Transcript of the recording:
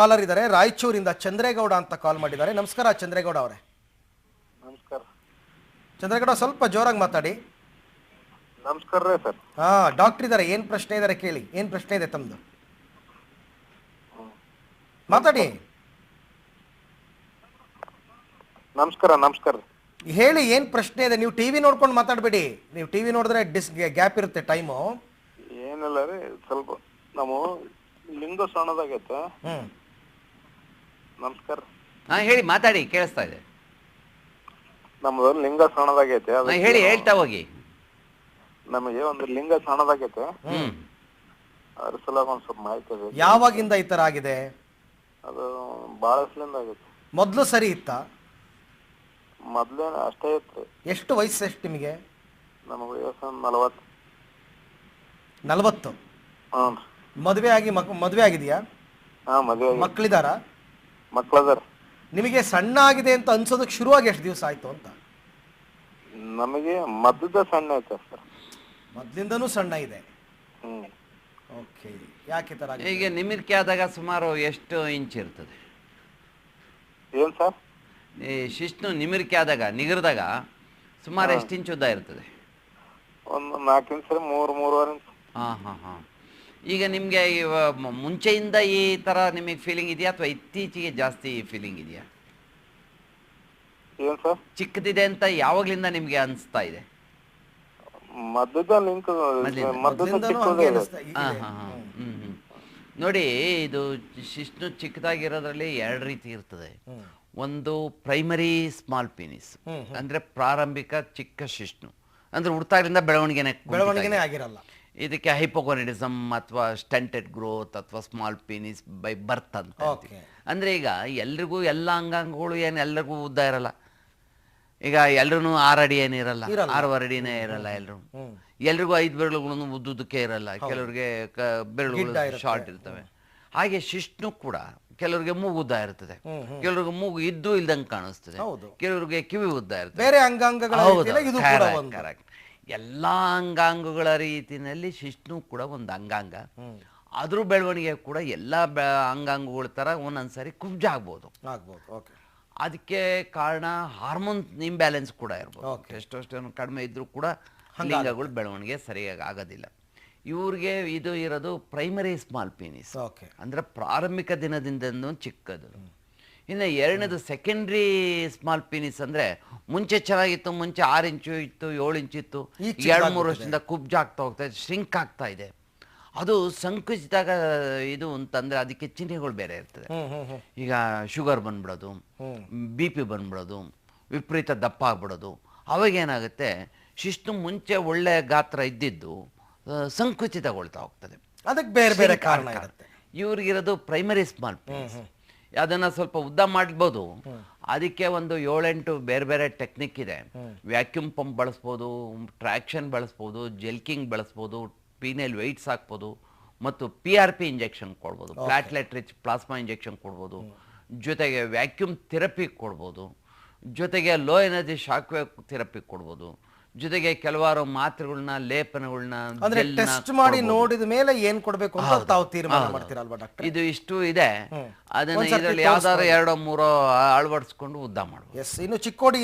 Collar ಇದ್ದಾರೆ. ರಾಯಚೂರಿಂದ ಚಂದ್ರೇಗೌಡ ಅಂತ ಕಾಲ್ ಮಾಡಿದ್ದಾರೆ. ನಮಸ್ಕಾರ ಚಂದ್ರೇಗೌಡ ಅವರೇ. ನಮಸ್ಕಾರ. ಚಂದ್ರೇಗೌಡ ಸ್ವಲ್ಪ ಜೋರಾಗಿ ಮಾತಾಡಿ. ನಮಸ್ಕಾರ ಸರ್. ಹಾ ಡಾಕ್ಟರ್ ಇದ್ದಾರೆ ಏನ್ ಪ್ರಶ್ನೆ ಇದಾರೆ ಕೇಳಿ. ಏನ್ ಪ್ರಶ್ನೆ ಇದೆ ತಮ್ದು? ಮಾತಾಡಿ. ನಮಸ್ಕಾರ ನಮಸ್ಕಾರ ಹೇಳಿ ಏನ್ ಪ್ರಶ್ನೆ ಇದೆ? ನೀವು ಟಿವಿ ನೋಡ್ಕೊಂಡು ಮಾತಾಡಬೇಡಿ. ನೀವು ಟಿವಿ ನೋಡಿದ್ರೆ ಡಿಸ್ ಗ್ಯಾಪ್ ಇರುತ್ತೆ ಟೈಮು. ಏನಿಲ್ಲ ರೀ ಸ್ವಲ್ಪ ನಾವು ಲಿಂಗ ಸಣ್ಣದಾಗೈತೆ. ಹ್ಮ್. ನಮಸ್ಕಾರ. ಹಾ ಹೇಳಿ ಮಾತಾಡಿ ಕೇಳಿಸ್ತಾ ಇದೆ. ನಮ್ದು ಲಿಂಗ ಸಣ್ಣದಾಗೈತೆ ಹಾ, ಅದಕ್ಕೆ ಹೇಳಿ ಹೇಳ್ತಾ ಹೋಗಿ. ನಮಗೆ ಒಂದು ಲಿಂಗ ಸಣ್ಣದಾಗೈತೆ. ಹ್ಮ್. ಅದ್ರ ಸಲುವಾಗಿ ಒಂದ್ ಸ್ವಲ್ಪ ಮಾಹಿತಿ ಬೇಕು. ಯಾವಾಗಿಂದ ಈ ತರ ಆಗಿದೆ? ಅದು ದಿವಸದಿಂದ ಆಗೈತೆ. ಮೊದಲು ಸರಿ ಇತ್ತ? ಮೊದ್ಲೇನ ಅಷ್ಟೇ ಇತ್ತು. ಎಷ್ಟು ವಯಸ್ಸು ಎಷ್ಟು ನಿಮಗೆ? ನಮಗೆ ವಯಸ್ಸು ಒಂದು ನಲವತ್ತು. ನಲವತ್ತು? ಹ್ಞೂ ಮದುವೆ ಆಗಿ ಮಕ್ ಮದುವೆ ಆಗಿದೆಯಾ? ಹಾಂ ಮದುವೆ ಮಕ್ಕಳಿದಾರ ಮಕ್ಳದಾರ ನಿಮಗೆ ಸಣ್ಣ ಆಗಿದೆ ಅಂತ ಅನ್ಸೋದಕ್ಕೆ ಶುರುವಾಗಿ ಎಷ್ಟು ದಿವಸ ಆಯ್ತು ಅಂತ? ನಮಗೆ ಮದ್ದದ ಸಣ್ಣ ಐತೆ ಸರ್ ಮೊದ್ಲಿಂದನೂ ಸಣ್ಣ ಇದೆ. ಹ್ಞೂ ಓಕೆ ಯಾಕೆ ಈ ಆಗಿದೆ? ಈಗ ನಿಮಿರಿಕೆ ಆದಾಗ ಸುಮಾರು ಎಷ್ಟು ಇಂಚ್ ಇರ್ತದೆ? ಏನು ಸರ್? ಈ ಶಿಶ್ನು ನಿಮಿರಿಕೆ ಆದಾಗ ನಿಗರದಾಗ ಸುಮಾರು ಎಷ್ಟು ಇಂಚ್ ಉದ್ದ ಇರ್ತದೆ? ಒಂದು ನಾಲ್ಕು ಇಂಚ್ ಸರಿ ಮೂರು ಮೂರುವರೆ ಇಂಚ್. ಹಾಂ ಹಾಂ ಹಾಂ. ಈಗ ನಿಮಗೆ ಮುಂಚೆಯಿಂದ ಈ ಥರ ನಿಮಗೆ ಫೀಲಿಂಗ್ ಇದೆಯಾ? ಅಥವಾ ಇತ್ತೀಚೆಗೆ ಜಾಸ್ತಿ ಫೀಲಿಂಗ್ ಇದೆಯಾ? ಏನು ಸರ್? ಚಿಕ್ಕದಿದೆ ಅಂತ ಯಾವಾಗ್ಲಿಂದ ನಿಮ್ಗೆ ಅನಿಸ್ತಾ ಇದೆ? ಮದ್ದದ ಲಿಂಕ್ ಮೊದ್ಲಿಂದ. ಮದ್ದದ ಚಿಕ್ಕದೇ ಇದೆ. ಅನಿಸ್ತಾ ಇದೆ. ಹಾಂ ಹಾಂ ಹಾಂ. ಹ್ಞೂ ಹ್ಞೂ ನೋಡಿ ಇದು ಶಿಶ್ನು ಚಿಕ್ಕದಾಗಿರೋದ್ರಲ್ಲಿ ಎರಡು ರೀತಿ ಇರ್ತದೆ. ಒಂದು ಪ್ರೈಮರಿ ಸ್ಮಾಲ್ ಪೀನಿಸ್ ಅಂದ್ರೆ ಪ್ರಾರಂಭಿಕ ಚಿಕ್ಕ ಶಿಶ್ನು ಅಂದ್ರೆ ಹುಡ್ತಾಗ್ರಿಂದ ಬೆಳವಣಿಗೆನೆ ಬೆಳವಣಿಗೆನೇ ಆಗಿರಲ್ಲ. ಇದಕ್ಕೆ ಹೈಪೋಕೋನಿಡಿಸಮ್ ಅಥವಾ ಸ್ಟೆಂಟೆಡ್ ಗ್ರೋತ್ ಅಥವಾ ಸ್ಮಾಲ್ ಪೀನಿಸ್ ಬೈ ಬರ್ತ್ ಅಂತ ಅಂದರೆ ಈಗ ಎಲ್ರಿಗೂ ಎಲ್ಲ ಅಂಗಾಂಗಗಳು ಏನು ಎಲ್ಲರಿಗೂ ಉದ್ದ ಇರಲ್ಲ. ಈಗ ಎಲ್ಲರೂ ಆರು ಅಡಿ ಏನಿರಲ್ಲ ಇರಲ್ಲ. ಆರೂವರೆ ಅಡಿನೇ ಇರಲ್ಲ ಎಲ್ಲರೂ. ಎಲ್ರಿಗೂ ಐದು ಬೆರಳುಗಳನ್ನು ಉದ್ದುದಕ್ಕೆ ಇರಲ್ಲ. ಕೆಲವರಿಗೆ ಕ- ಬೆರಳುಗಳು ಶಾರ್ಟ್ ಇರ್ತವೆ. ಹಾಗೆ ಶಿಷ್ಣು ಕೂಡ ಕೆಲವರಿಗೆ ಮೂಗು ಉದ್ದ ಇರ್ತದೆ. ಕೆಲವರಿಗೆ ಮೂಗು ಇದ್ದು ಇಲ್ದಂಗೆ ಕಾಣಿಸ್ತದೆ. ಕೆಲವರಿಗೆ ಕಿವಿ ಉದ್ದ ಇರ್ತದೆ. ಬೇರೆ ಅಂಗಾಂಗಗಳ ಎಲ್ಲಾ ಅಂಗಾಂಗಗಳ ರೀತಿಯಲ್ಲಿ ಶಿಷ್ಣು ಕೂಡ ಒಂದು ಅಂಗಾಂಗ. ಅದ್ರ ಬೆಳವಣಿಗೆ ಕೂಡ ಎಲ್ಲ ಅಂಗಾಂಗಗಳ ಅಂಗಾಂಗಗಳ ತರ ಒಂದೊಂದ್ಸರಿ ಕುಬ್ಜ ಆಗ್ಬೋದು. ಓಕೆ. ಅದಕ್ಕೆ ಕಾರಣ ಹಾರ್ಮೋನ್ ಇಂಬ್ಯಾಲೆನ್ಸ್ ಕೂಡ ಇರ್ಬೋದು. ಓಕೆ. ಟೆಸ್ಟೋಸ್ಟೆರೋನ್ ಕಡಿಮೆ ಇದ್ರೂ ಕೂಡ ಅಂಗಾಂಗಗಳು ಬೆಳವಣಿಗೆ ಸರಿಯಾಗಿ ಆಗೋದಿಲ್ಲ. ಇವ್ರಿಗೆ ಇದು ಇರೋದು ಪ್ರೈಮರಿ ಸ್ಮಾಲ್ ಪೀನಿಸ್ ಓಕೆ. ಅಂದ್ರೆ ಪ್ರಾರಂಭಿಕ ದಿನದಿಂದ ಚಿಕ್ಕದು. ಇನ್ನು ಎರಡನೇದು ಸೆಕೆಂಡ್ರಿ ಸ್ಮಾಲ್ ಪೀನಿಸ್ ಅಂದ್ರೆ ಮುಂಚೆ ಚೆನ್ನಾಗಿತ್ತು ಮುಂಚೆ ಆರು ಇಂಚು ಇತ್ತು ಏಳು ಇಂಚು ಇತ್ತು. ಎರಡು ಮೂರು ವರ್ಷದಿಂದ ಕುಬ್ಜ ಆಗ್ತಾ ಹೋಗ್ತಾ ಇದೆ ಶ್ರಿಂಕ್ ಆಗ್ತಾ ಇದೆ. ಅದು ಸಂಕುಚಿದಾಗ ಇದು ಅಂತಂದರೆ ಅದಕ್ಕೆ ಚಿಹ್ನೆಗಳು ಬೇರೆ ಇರ್ತದೆ. ಈಗ ಶುಗರ್ ಬಂದ್ಬಿಡೋದು. ಬಿ ಪಿ ಬಂದ್ಬಿಡೋದು ವಿಪರೀತ ದಪ್ಪ ಆಗ್ಬಿಡೋದು. ಅವಾಗ ಏನಾಗುತ್ತೆ ಶಿಸ್ತು ಮುಂಚೆ ಒಳ್ಳೆ ಗಾತ್ರ ಇದ್ದಿದ್ದು ಸಂಕುಚಿತಗೊಳ್ತಾ ಹೋಗ್ತದೆ. ಅದಕ್ಕೆ ಬೇರೆ ಬೇರೆ ಕಾರಣ ಇರುತ್ತೆ. ಇವ್ರಿಗಿರೋದು ಪ್ರೈಮರಿ ಸ್ಮಾಲ್ ಅದನ್ನ ಸ್ವಲ್ಪ ಉದ್ದ ಮಾಡ್ಬೋದು. ಅದಕ್ಕೆ ಒಂದು ಏಳೆಂಟು ಬೇರೆ ಬೇರೆ ಟೆಕ್ನಿಕ್ ಇದೆ. ವ್ಯಾಕ್ಯೂಮ್ ಪಂಪ್ ಬಳಸ್ಬೋದು ಟ್ರಾಕ್ಷನ್ ಬಳಸ್ಬೋದು ಜೆಲ್ಕಿಂಗ್ ಬಳಸ್ಬೋದು ಪೀನೆಲ್ ವೆಯ್ಟ್ಸ್ ಹಾಕ್ಬೋದು ಮತ್ತು ಪಿ ಆರ್ ಪಿ ಇಂಜೆಕ್ಷನ್ ಕೊಡ್ಬೋದು. ಪ್ಲಾಟ್ಲೆಟ್ ರಿಚ್ ಪ್ಲಾಸ್ಮಾ ಇಂಜೆಕ್ಷನ್ ಕೊಡ್ಬೋದು. ಜೊತೆಗೆ ವ್ಯಾಕ್ಯೂಮ್ ಥೆರಪಿ ಕೊಡ್ಬೋದು. ಜೊತೆಗೆ low energy shock wave therapy ಕೊಡ್ಬೋದು. ಜೊತೆಗೆ ಕೆಲವಾರು ಮಾತ್ರೆಗಳನ್ನ ಲೇಪನಗಳನ್ನ ಅಂದ್ರೆ gel ನ ಟೆಸ್ಟ್ ಮಾಡಿ ಕೊಡ್ಬೋದು. ನೋಡಿದ ಮೇಲೆ ಏನ್ ಕೊಡ್ಬೇಕು ಅಂತ ತಾವು ತೀರ್ಮಾನ ಮಾಡ್ತೀರಲ್ವಾ ಡಾಕ್ಟರ್? ಇದು ಇಷ್ಟು ಇದೆ. ಅದನ್ನ ಒಂದ್ಸರ್ತಿ ಇದರಲ್ಲಿ ಯಾವ್ದಾದ್ರು ಎರಡೋ ಮೂರೋ ಅಳವಡಿಸ್ಕೊಂಡು ಉದ್ದ ಮಾಡ್ಬೋದು. ಎಸ್ ಇನ್ನು ಚಿಕ್ಕೋಡಿ